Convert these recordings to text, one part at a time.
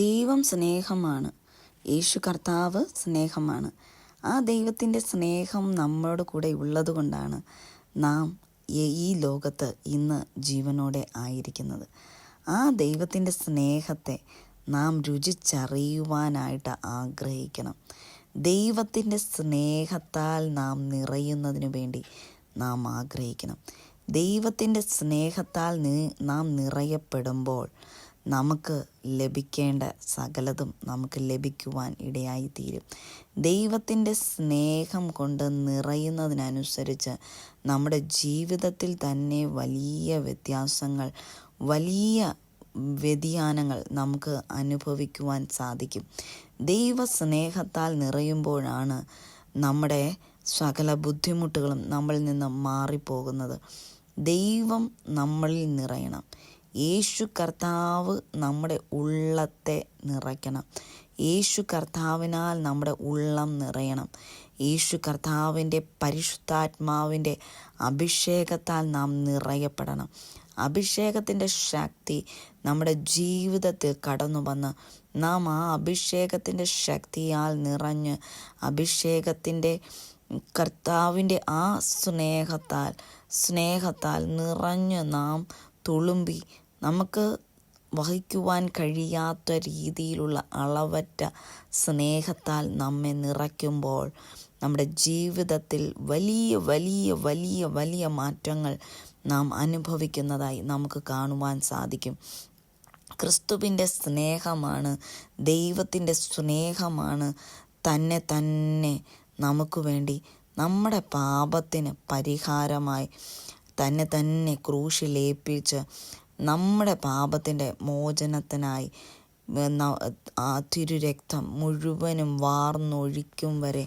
ദൈവം സ്നേഹമാണ്. യേശു കർത്താവ് സ്നേഹമാണ്. ആ ദൈവത്തിന്റെ സ്നേഹം നമ്മളോട് കൂടെ ഉള്ളതുകൊണ്ടാണ് നാം ഈ- ലോകത്ത് ഇന്ന് ജീവനോടെ ആയിരിക്കുന്നത്. ആ ദൈവത്തിന്റെ സ്നേഹത്തെ നാം രുചിച്ചറിയുവാനായിട്ട് ആഗ്രഹിക്കണം. ദൈവത്തിന്റെ സ്നേഹത്താൽ നാം നിറയുന്നതിനു വേണ്ടി നാം ആഗ്രഹിക്കണം. ദൈവത്തിന്റെ സ്നേഹത്താൽ നാം നിറയപ്പെടുമ്പോൾ നമുക്ക് ലഭിക്കേണ്ട സകലതും നമുക്ക് ലഭിക്കുവാൻ ഇടയായിത്തീരും. ദൈവത്തിന്റെ സ്നേഹം കൊണ്ട് നിറയുന്നതിനനുസരിച്ച് നമ്മുടെ ജീവിതത്തിൽ തന്നെ വലിയ വ്യത്യാസങ്ങൾ വലിയ വ്യതിയാനങ്ങൾ നമുക്ക് അനുഭവിക്കുവാൻ സാധിക്കും. ദൈവസ്നേഹത്താൽ നിറയുമ്പോഴാണ് നമ്മുടെ സകല ബുദ്ധിമുട്ടുകളും നമ്മളിൽ നിന്ന് മാറിപ്പോകുന്നത്. ദൈവം നമ്മളിൽ നിറയണം. യേശു കർത്താവ് നമ്മുടെ ഉള്ളത്തെ നിറയ്ക്കണം. യേശു കർത്താവിനാൽ നമ്മുടെ ഉള്ളം നിറയണം. യേശു കർത്താവിന്റെ പരിശുദ്ധാത്മാവിന്റെ അഭിഷേകത്താൽ നാം നിറയപ്പെടണം. അഭിഷേകത്തിന്റെ ശക്തി നമ്മുടെ ജീവിതത്തിൽ കടന്നു വന്ന് നാം ആ അഭിഷേകത്തിന്റെ ശക്തിയാൽ നിറഞ്ഞ് അഭിഷേകത്തിന്റെ കർത്താവിന്റെ ആ സ്നേഹത്താൽ സ്നേഹത്താൽ നിറഞ്ഞ് നാം തുളുമ്പി നമുക്ക് വഹിക്കുവാൻ കഴിയാത്ത രീതിയിലുള്ള അളവറ്റ സ്നേഹത്താൽ നമ്മെ നിറയ്ക്കുമ്പോൾ നമ്മുടെ ജീവിതത്തിൽ വലിയ വലിയ വലിയ വലിയ മാറ്റങ്ങൾ നാം അനുഭവിക്കുന്നതായി നമുക്ക് കാണുവാൻ സാധിക്കും. ക്രിസ്തുവിന്റെ സ്നേഹമാണ് ദൈവത്തിന്റെ സ്നേഹമാണ് തന്നെ തന്നെ നമുക്ക് വേണ്ടി നമ്മുടെ പാപത്തിന് പരിഹാരമായി തന്നെ തന്നെ ക്രൂശിലേൽപ്പിച്ച് നമ്മുടെ പാപത്തിന്റെ മോചനത്തിനായി ആ തിരുരക്തം മുഴുവനും വാർന്നൊഴിക്കും വരെ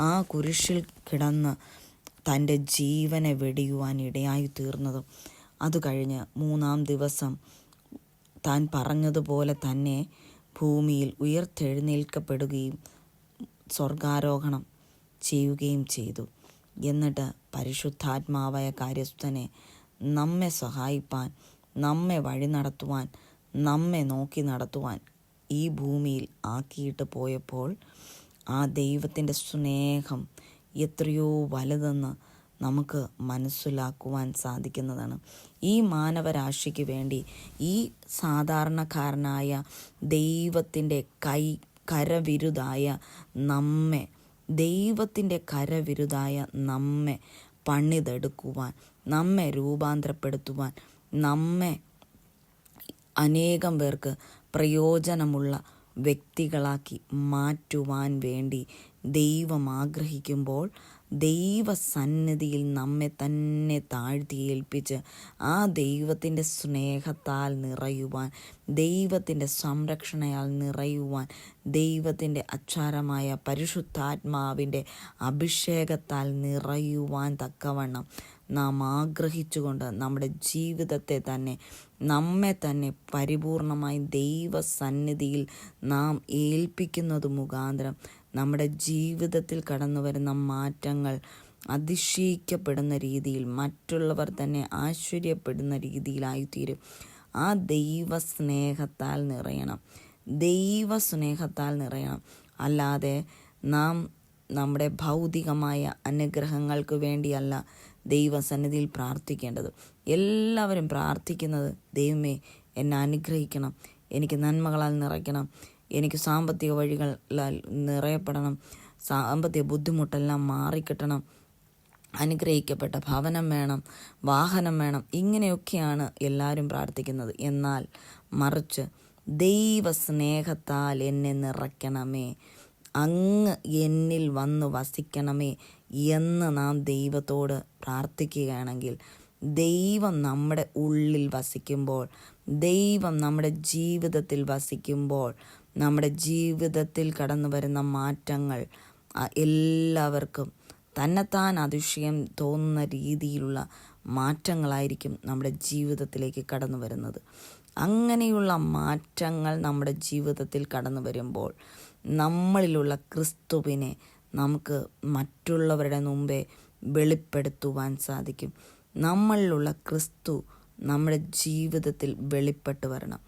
ആ കുരിശിൽ കിടന്ന് തന്റെ ജീവനെ വെടിയുവാൻ ഇടയായി തീർന്നതും അത് കഴിഞ്ഞ് മൂന്നാം ദിവസം താൻ പറഞ്ഞതുപോലെ തന്നെ ഭൂമിയിൽ ഉയർത്തെഴുന്നേൽക്കപ്പെടുകയും സ്വർഗാരോഹണം ചെയ്യുകയും ചെയ്തു. എന്നിട്ട് പരിശുദ്ധാത്മാവായ കാര്യസ്ഥനെ നമ്മെ സഹായിപ്പാൻ നമ്മെ വഴി നടത്തുവാൻ നമ്മെ നോക്കി നടത്തുവാൻ ഈ ഭൂമിയിൽ ആക്കിയിട്ട് പോയപ്പോൾ ആ ദൈവത്തിന്റെ സ്നേഹം എത്രയോ വലുതെന്ന് നമുക്ക് മനസ്സിലാക്കുവാൻ സാധിക്കുന്നതാണ്. ഈ മാനവരാശിക്ക് വേണ്ടി ഈ സാധാരണക്കാരനായ ദൈവത്തിന്റെ കൈ കരവിരുതായ നമ്മെ ദൈവത്തിന്റെ കരവിരുതായ നമ്മെ പണിതെടുക്കുവാൻ നമ്മെ രൂപാന്തരപ്പെടുത്തുവാൻ നമ്മെ അനേകം പേർക്ക് പ്രയോജനമുള്ള വ്യക്തികളാക്കി മാറ്റുവാൻ വേണ്ടി ദൈവം ആഗ്രഹിക്കുമ്പോൾ ദൈവസന്നിധിയിൽ നമ്മെ തന്നെ താഴ്ത്തി ഏൽപ്പിച്ച് ആ ദൈവത്തിന്റെ സ്നേഹത്താൽ നിറയുവാൻ ദൈവത്തിന്റെ സംരക്ഷണയാൽ നിറയുവാൻ ദൈവത്തിന്റെ അച്ചാരമായ പരിശുദ്ധാത്മാവിന്റെ അഭിഷേകത്താൽ നിറയുവാൻ തക്കവണ്ണം നാം ആഗ്രഹിച്ചുകൊണ്ട് നമ്മുടെ ജീവിതത്തെ തന്നെ നമ്മെ തന്നെ പരിപൂർണമായി ദൈവസന്നിധിയിൽ നാം ഏൽപ്പിക്കുന്നത് മുഖാന്തരം നമ്മുടെ ജീവിതത്തിൽ കടന്നു വരുന്ന മാറ്റങ്ങൾ അതിശയിക്കപ്പെടുന്ന രീതിയിൽ മറ്റുള്ളവർ തന്നെ ആശ്ചര്യപ്പെടുന്ന രീതിയിലായിത്തീരും. ആ ദൈവ സ്നേഹത്താൽ നിറയണം. ദൈവ സ്നേഹത്താൽ നിറയണം. അല്ലാതെ നാം നമ്മുടെ ഭൗതികമായ അനുഗ്രഹങ്ങൾക്ക് വേണ്ടിയല്ല ദൈവസന്നിധിയിൽ പ്രാർത്ഥിക്കേണ്ടത്. എല്ലാവരും പ്രാർത്ഥിക്കുന്നത് ദൈവമേ എന്നെ അനുഗ്രഹിക്കണം എനിക്ക് നന്മകളാൽ നിറയ്ക്കണം എനിക്ക് സാമ്പത്തിക വഴികളാൽ നിറയപ്പെടണം സാമ്പത്തിക ബുദ്ധിമുട്ടെല്ലാം മാറിക്കിട്ടണം അനുഗ്രഹിക്കപ്പെട്ട ഭവനം വേണം വാഹനം വേണം ഇങ്ങനെയൊക്കെയാണ് എല്ലാവരും പ്രാർത്ഥിക്കുന്നത്. എന്നാൽ മറിച്ച് ദൈവസ്നേഹത്താൽ എന്നെ നിറയ്ക്കണമേ. അങ്ങ് എന്നിൽ വന്ന് വസിക്കണമേ എന്ന് നാം ദൈവത്തോട് പ്രാർത്ഥിക്കുകയാണെങ്കിൽ ദൈവം നമ്മുടെ ഉള്ളിൽ വസിക്കുമ്പോൾ ദൈവം നമ്മുടെ ജീവിതത്തിൽ വസിക്കുമ്പോൾ നമ്മുടെ ജീവിതത്തിൽ കടന്നു വരുന്ന മാറ്റങ്ങൾ എല്ലാവർക്കും തന്നെത്താൻ അതിശയം തോന്നുന്ന രീതിയിലുള്ള മാറ്റങ്ങളായിരിക്കും നമ്മുടെ ജീവിതത്തിലേക്ക് കടന്നു വരുന്നത്. അങ്ങനെയുള്ള മാറ്റങ്ങൾ നമ്മുടെ ജീവിതത്തിൽ കടന്നു വരുമ്പോൾ നമ്മളിലുള്ള ക്രിസ്തുവിനെ നമുക്ക് മറ്റുള്ളവരുടെ മുമ്പേ വെളിപ്പെടുത്തുവാൻ സാധിക്കും. നമ്മളിലുള്ള ക്രിസ്തു നമ്മുടെ ജീവിതത്തിൽ വെളിപ്പെട്ട് വരണം.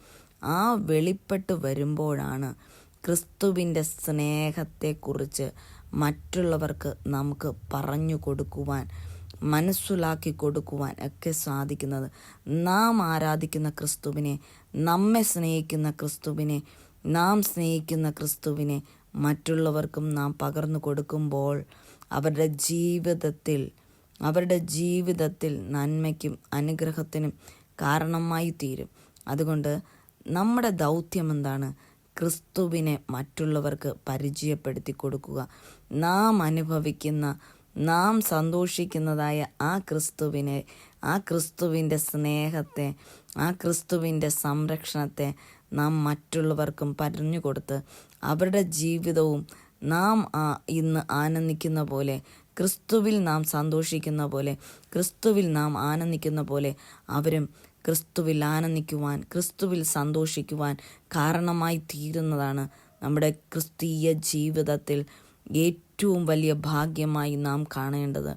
ആ വെളിപ്പെട്ട് വരുമ്പോഴാണ് ക്രിസ്തുവിന്റെ സ്നേഹത്തെക്കുറിച്ച് മറ്റുള്ളവർക്ക് നമുക്ക് പറഞ്ഞു കൊടുക്കുവാൻ മനസ്സിലാക്കി കൊടുക്കുവാൻ ഒക്കെ സാധിക്കുന്നത്. നാം ആരാധിക്കുന്ന ക്രിസ്തുവിനെ നമ്മെ സ്നേഹിക്കുന്ന ക്രിസ്തുവിനെ നാം സ്നേഹിക്കുന്ന ക്രിസ്തുവിനെ മറ്റുള്ളവർക്കും നാം പകർന്നു കൊടുക്കുമ്പോൾ അവരുടെ ജീവിതത്തിൽ അവരുടെ ജീവിതത്തിൽ നന്മയ്ക്കും അനുഗ്രഹത്തിനും കാരണമായി തീരും. അതുകൊണ്ട് നമ്മുടെ ദൗത്യം എന്താണ്? ക്രിസ്തുവിനെ മറ്റുള്ളവർക്ക് പരിചയപ്പെടുത്തി കൊടുക്കുക. നാം അനുഭവിക്കുന്ന നാം സന്തോഷിക്കുന്നതായ ആ ക്രിസ്തുവിനെ ആ ക്രിസ്തുവിന്റെ സ്നേഹത്തെ ആ ക്രിസ്തുവിന്റെ സംരക്ഷണത്തെ നാം മറ്റുള്ളവർക്കും പറഞ്ഞു കൊടുത്ത് അവരുടെ ജീവിതവും നാം ഇന്ന് ആനന്ദിക്കുന്ന പോലെ ക്രിസ്തുവിൽ നാം സന്തോഷിക്കുന്ന പോലെ ക്രിസ്തുവിൽ നാം ആനന്ദിക്കുന്ന പോലെ അവരും ക്രിസ്തുവിൽ ആനന്ദിക്കുവാൻ ക്രിസ്തുവിൽ സന്തോഷിക്കുവാൻ കാരണമായി തീരുന്നതാണ് നമ്മുടെ ക്രിസ്തീയ ജീവിതത്തിൽ ഏറ്റവും വലിയ ഭാഗ്യമായി നാം കാണേണ്ടത്.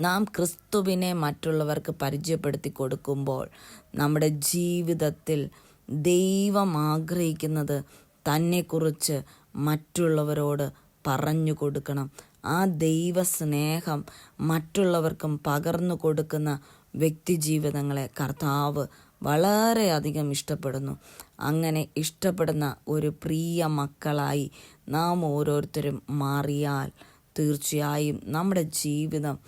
നാം ക്രിസ്തുവിനെ മറ്റുള്ളവർക്ക് പരിചയപ്പെടുത്തി കൊടുക്കുമ്പോൾ നമ്മുടെ ജീവിതത്തിൽ ദൈവം ആഗ്രഹിക്കുന്നത് തന്നെക്കുറിച്ച് മറ്റുള്ളവരോട് പറഞ്ഞു കൊടുക്കണം. ആ ദൈവ സ്നേഹം മറ്റുള്ളവർക്കും പകർന്നു കൊടുക്കുന്ന വ്യക്തിജീവിതങ്ങളെ കർത്താവ് വളരെയധികം ഇഷ്ടപ്പെടുന്നു. അങ്ങനെ ഇഷ്ടപ്പെടുന്ന ഒരു പ്രിയ മക്കളായി നാം ഓരോരുത്തരും മാറിയാൽ തീർച്ചയായും നമ്മുടെ ജീവിതം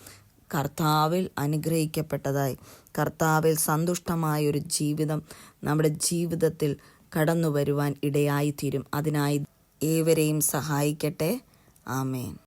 കർത്താവിൽ അനുഗ്രഹിക്കപ്പെട്ടതായി. കർത്താവിൽ സന്തുഷ്ടമായൊരു ജീവിതം നമ്മുടെ ജീവിതത്തിൽ കടന്നു വരുവാൻ ഇടയായിത്തീരും. അതിനായി ഏവരെയും സഹായിക്കട്ടെ. ആമേൻ.